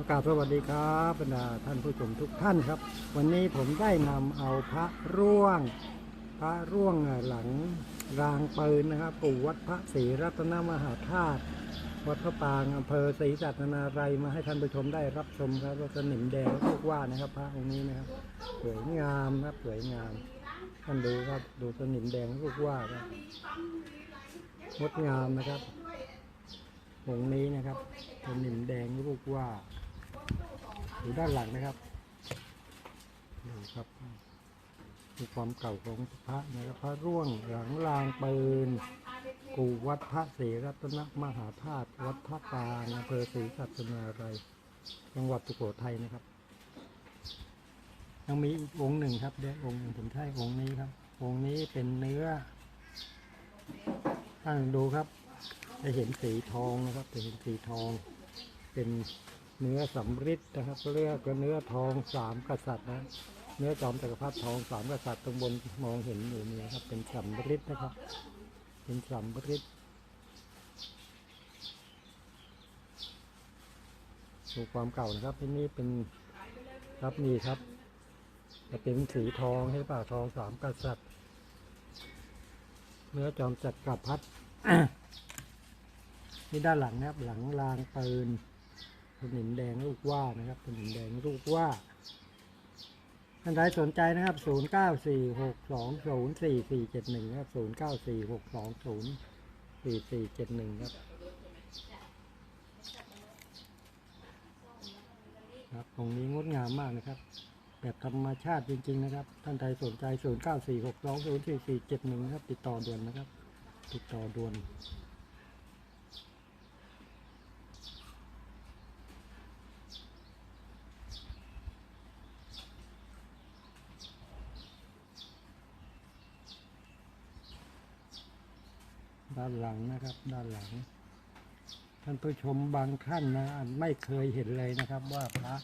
ประกาศสวัสดีครับบรรดาท่านผู้ชมทุกท่านครับ วันนี้ผมได้นำเอาพระร่วง พระร่วงหลังรางปืนนะครับปู่วัดพระศรีรัตนมหาธาตุวัดพระปางอำเภอศรีสัตนารายมาให้ท่านผู้ชมได้รับชมครับว่าสนิมแดงลูกว่านะครับ พระองค์นี้นะครับสวยงามครับสวยงาม ท่านดูครับดูสนิมแดงลูกว่าครับงดงามนะครับองค์นี้นะครับสนิมแดงลูกว่า ดูด้านหลังนะครับดูครับดูความเก่าของพระนะครับพระร่วงหลังรางปืน กูวัดพระศรีรัตนมหาธาตุวัดพระปางอำเภอศรีสัชนาลัยจังหวัดสุโขทัยนะครับ ยังมีอีกองค์หนึ่งครับเดี๋ยวองค์หนึ่งผมใช้องค์นี้ครับ องค์นี้เป็นเนื้อท่านดูครับจะเห็นสีทองนะครับจะเห็นสีทองเป็น เนื้อสำริดนะครับเรียกว่าเนื้อทองสามกษัตริย์นะเนื้อจอมจักรพรรดิทองสามกษัตริย์ตรงบนมองเห็นอยู่นี่ครับ เป็นสำริดนะครับ เป็นสำริดดูความเก่านะครับที่นี่เป็นครับนี่ครับ จะเป็นสีทองใช่ป่ะทองสามกษัตริย์ เนื้อจอมจักรพรรดินี่ด้านหลังนะครับหลังรางปืน สนิมแดงลูกว่านะครับสนิมแดงลูกว่าท่านใดสนใจนะครับ 0 9 4 6 2 0 4 4 7 1ครับ0 9 4 6 2 0 4 4 7 1ครับครับตรงนี้งดงามมากนะครับ แบบธรรมชาติจริง ๆ นะครับ ท่านใดสนใจ 0 9 4 6 2 0 4 4 7 1ครับ ติดต่อด่วนนะครับ ติดต่อด่วน ด้านหลังนะครับ ด้านหลัง ท่านผู้ชมบางท่านนะอาจไม่เคยเห็นเลยนะครับ ว่าพระ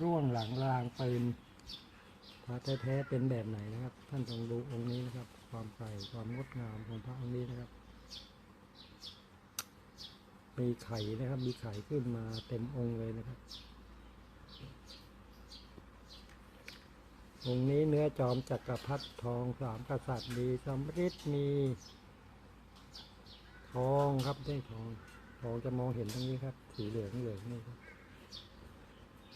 ร่วงหลังรางปืนพระแท้ๆเป็นแบบไหนนะครับ ท่านต้องดูองค์นี้นะครับ ความใสความงดงามของพระองค์นี้นะครับมีไข่นะครับ มีไข่ขึ้นมาเต็มองค์เลยนะครับ องค์นี้เนื้อจอมจักรพรรดิทองสามกษัตริย์มีสำริดมี ทองครับได้ทองทองจะมองเห็นตรงนี้ครับ สีเหลืองเหลืองนี่ครับ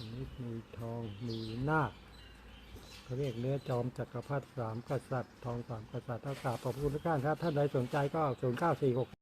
นนี้มีทองมีนาคเขาเรียกเนื้อจอมจักรพรรดิสามกษัตริย์ ทองสามกษัตริย์เท่ากับขอบคุณทุกท่านครับ ท่านใดสนใจก็ศูนย์เก้าสี่หก